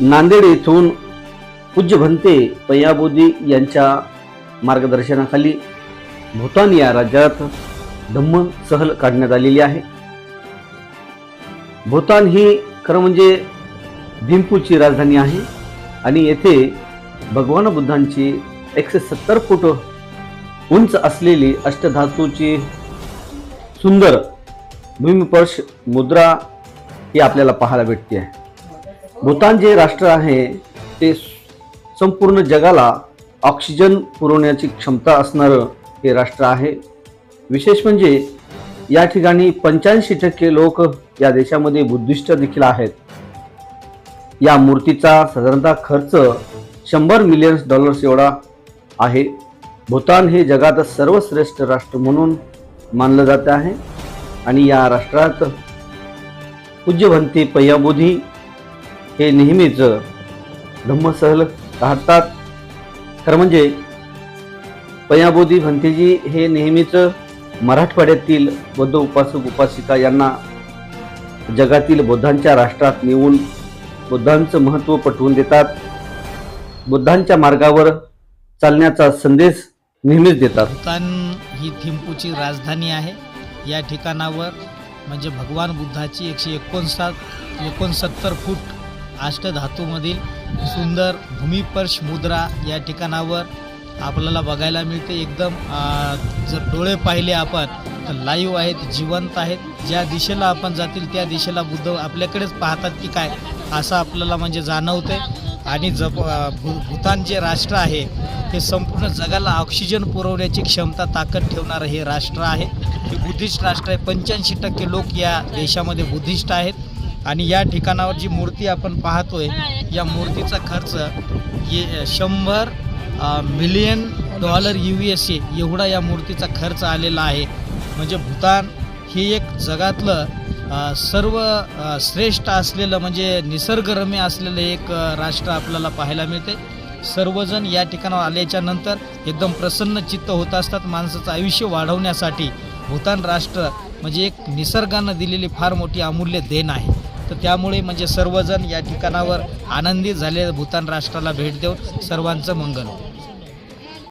नांदेड येथून पूज्य भंते पय्याबोधी यांच्या मार्गदर्शनाखाली भूतान या राज्यात धम्म सहल काढण्यात आलेली आहे. भूतान ही खरं म्हणजे धिंपूची राजधानी आहे आणि येथे भगवान बुद्धांची एकशे सत्तर फूट उंच असलेली अष्टधातूची सुंदर भूमिपर्श मुद्रा ही आपल्याला पाहायला भेटते आहे. भूतान जे राष्ट्र आहे ते संपूर्ण जगाला ऑक्सिजन पुरवण्याची क्षमता असणारं हे राष्ट्र आहे. विशेष म्हणजे या ठिकाणी पंच्याऐंशी टक्के लोक या देशामध्ये बुद्धिस्ट देखील आहेत. या मूर्तीचा साधारणतः खर्च शंभर मिलियन्स डॉलर्स एवढा आहे. भूतान हे जगात सर्वश्रेष्ठ राष्ट्र म्हणून मानलं जात आहे. आणि या राष्ट्रात पूज्यवंती पय्याबोधी हे नेहमीच धम्मसहल काढतात खरं म्हणजे पयाबोधी भंतेजी हे नेहमीच मराठवाड्यातील बौद्ध उपासक उपासिका यांना जगातील बुद्धांच्या राष्ट्रात नेऊन बुद्धांचं महत्त्व पटवून देतात. बुद्धांच्या मार्गावर चालण्याचा संदेश नेहमीच देतात. भूतान ही थिंपूची राजधानी आहे. या ठिकाणावर म्हणजे भगवान बुद्धाची एकशे एकोणसाठ एकोणसत्तर फूट अष्टधातूमधील सुंदर भूमिपर्श मुद्रा या ठिकाणावर आपल्याला बघायला मिळते. एकदम जर डोळे पाहिले आपण तर लाईव्ह आहेत जिवंत आहेत. ज्या दिशेला आपण जातील त्या दिशेला बुद्ध आपल्याकडेच पाहतात की काय असं आपल्याला म्हणजे जाणवते. आणि जप भू भूतान जे राष्ट्र आहे हे संपूर्ण जगाला ऑक्सिजन पुरवण्याची क्षमता ताकद ठेवणारं हे राष्ट्र आहे. हे बुद्धिस्ट राष्ट्र आहे. पंच्याऐंशी टक्के लोक या देशामध्ये बुद्धिस्ट आहेत. आणि या ठिकाणावर जी मूर्ती आपण पाहतोय या मूर्तीचा खर्च ये शंभर million dollar U S A एवढा या मूर्तीचा खर्च आलेला आहे. म्हणजे भूतान हे एक जगातलं सर्व श्रेष्ठ असलेलं म्हणजे निसर्गरम्य असलेलं एक राष्ट्र आपल्याला पाहायला मिळते. सर्वजण या ठिकाणावर आल्याच्यानंतर एकदम प्रसन्न चित्त होत असतात. माणसाचं आयुष्य वाढवण्यासाठी भूतान राष्ट्र म्हणजे एक निसर्गानं दिलेली फार मोठी अमूल्य देण आहे. तर त्यामुळे म्हणजे सर्वजण या ठिकाणावर आनंदित झाले भूतान राष्ट्राला भेट देऊन सर्वांचं मंगल.